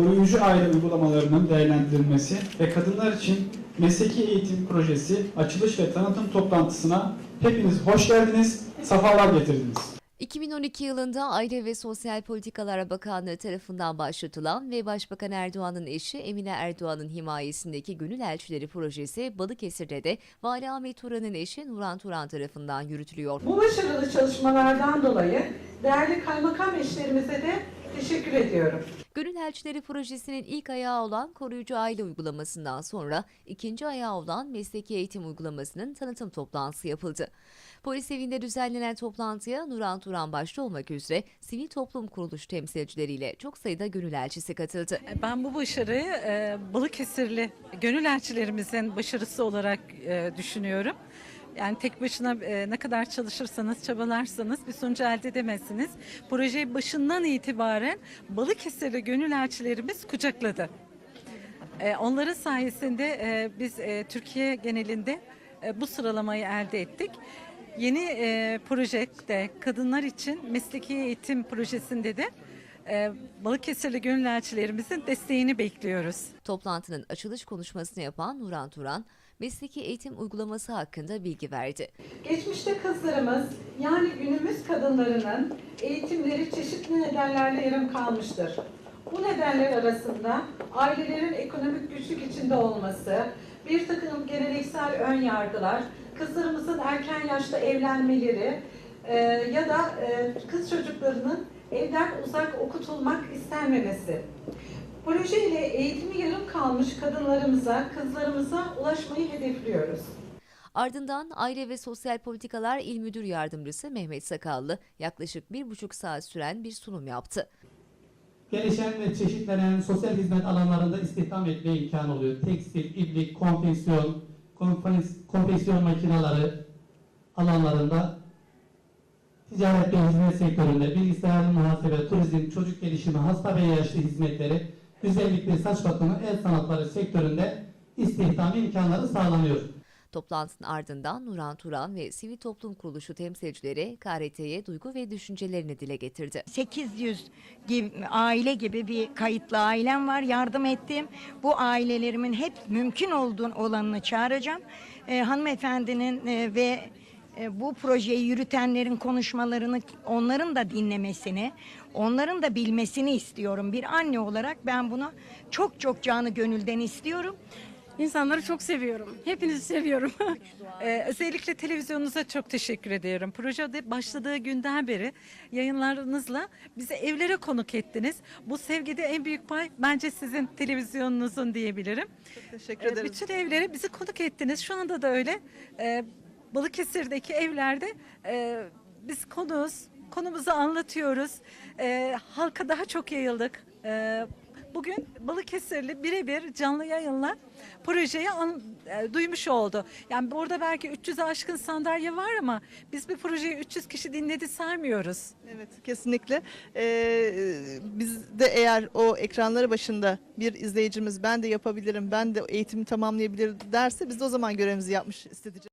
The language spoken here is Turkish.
koruyucu aile uygulamalarının değerlendirilmesi ve kadınlar için mesleki eğitim projesi açılış ve tanıtım toplantısına hepiniz hoş geldiniz, sefalar getirdiniz. 2012 yılında Aile ve Sosyal Politikalar Bakanlığı tarafından başlatılan ve Başbakan Erdoğan'ın eşi Emine Erdoğan'ın himayesindeki Gönül Elçileri projesi Balıkesir'de de Vali Ahmet Turan'ın eşi Nuran Turan tarafından yürütülüyor. Bu başarılı çalışmalardan dolayı değerli kaymakam eşlerimize de teşekkür ediyorum. Gönül Elçileri projesinin ilk ayağı olan koruyucu aile uygulamasından sonra ikinci ayağı olan mesleki eğitim uygulamasının tanıtım toplantısı yapıldı. Polis evinde düzenlenen toplantıya Nuran Turan başta olmak üzere sivil toplum kuruluş temsilcileriyle çok sayıda gönül elçisi katıldı. Ben bu başarıyı e, Balıkesirli gönül elçilerimizin başarısı olarak e, düşünüyorum. Yani tek başına e, ne kadar çalışırsanız, çabalarsanız bir sonucu elde edemezsiniz. Projeyi başından itibaren Balıkesirli gönül elçilerimiz kucakladı. E, onların sayesinde e, biz e, Türkiye genelinde e, bu sıralamayı elde ettik. Yeni e, projede kadınlar için mesleki eğitim projesinde de e, Balıkesirli gönül elçilerimizin desteğini bekliyoruz. Toplantının açılış konuşmasını yapan Nuran Turan, mesleki eğitim uygulaması hakkında bilgi verdi. Geçmişte kızlarımız yani günümüz kadınlarının eğitimleri çeşitli nedenlerle yarım kalmıştır. Bu nedenler arasında ailelerin ekonomik güçlük içinde olması, bir takım geleneksel ön yargılar, kızlarımızın erken yaşta evlenmeleri e, ya da e, kız çocuklarının evden uzak okutulmak istenmemesi. Proje ile eğitimi yarım kalmış kadınlarımıza, kızlarımıza ulaşmayı hedefliyoruz. Ardından Aile ve Sosyal Politikalar İl Müdür Yardımcısı Mehmet Sakallı yaklaşık bir buçuk saat süren bir sunum yaptı. gelişen ve çeşitlenen sosyal hizmet alanlarında istihdam etme imkanı oluyor. Tekstil, iblik, konfeksiyon, konfeksiyon makineleri alanlarında ticaret ve hizmet sektöründe bilgisayar muhasebe, turizm, çocuk gelişimi, hasta ve yaşlı hizmetleri, özellikle saç bakımı, el sanatları sektöründe istihdam imkanları sağlanıyor. Toplantının ardından Nuran Turan ve Sivil Toplum Kuruluşu temsilcileri KRT'ye duygu ve düşüncelerini dile getirdi. 800 gibi, aile gibi bir kayıtlı ailem var. Yardım ettim. Bu ailelerimin hep mümkün olduğun olanını çağıracağım. Ee, hanımefendinin e, ve bu projeyi yürütenlerin konuşmalarını onların da dinlemesini, onların da bilmesini istiyorum. Bir anne olarak ben bunu çok çok canı gönülden istiyorum. İnsanları çok seviyorum. Hepinizi seviyorum. Ee, özellikle televizyonunuza çok teşekkür ediyorum. Projede başladığı günden beri yayınlarınızla bizi evlere konuk ettiniz. Bu sevgide en büyük pay bence sizin televizyonunuzun diyebilirim. Teşekkür Ee, ederiz. bütün evlere bizi konuk ettiniz. Şu anda da öyle. Ee, Balıkesir'deki evlerde e, biz konuğuz. Konumuzu anlatıyoruz. Ee, halka daha çok yayıldık. Ee, Bugün Balıkesirli birebir canlı yayınla projeyi an- e, duymuş oldu. Yani burada belki 300'e aşkın sandalye var ama biz bir projeyi 300 kişi dinledi sarmıyoruz. Evet kesinlikle. Ee, biz de eğer o ekranları başında bir izleyicimiz ben de yapabilirim, ben de eğitimi tamamlayabilirim derse biz de o zaman görevimizi yapmış hissedeceğiz.